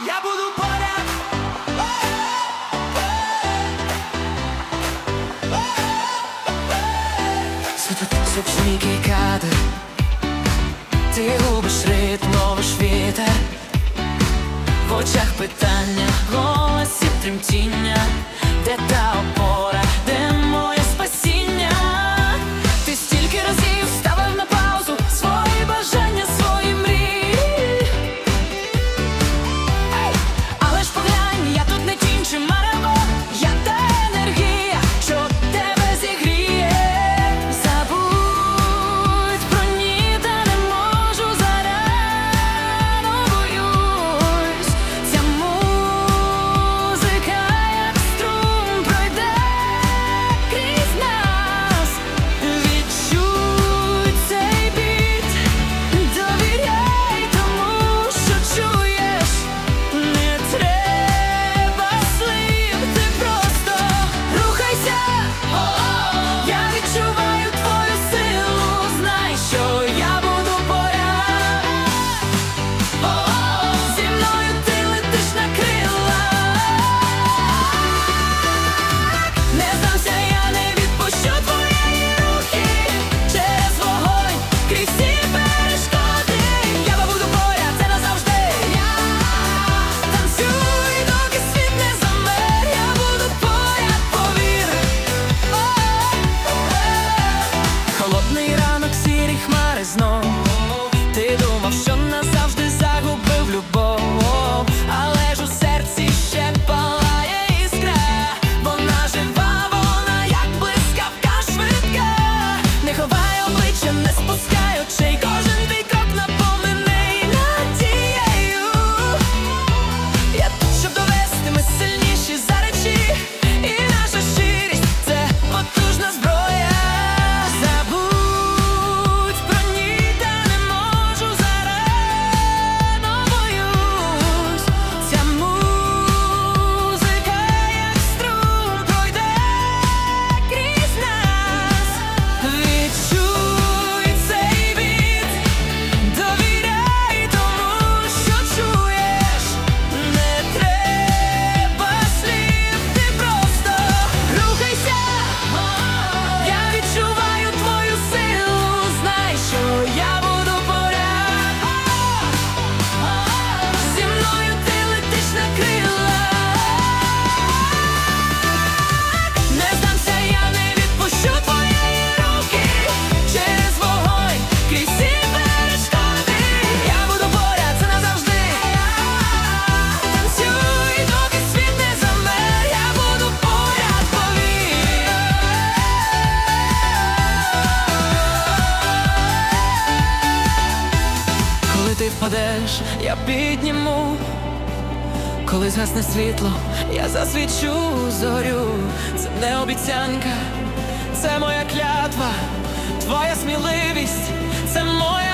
Я буду поряд. Сучники кадр, ти губиш ритм, ловиш вітер, в очах питання, голосі тремтіння, де та впадеш, я підніму, коли згасне світло, я засвічу зорю, це не обіцянка, це моя клятва, твоя сміливість, це моя.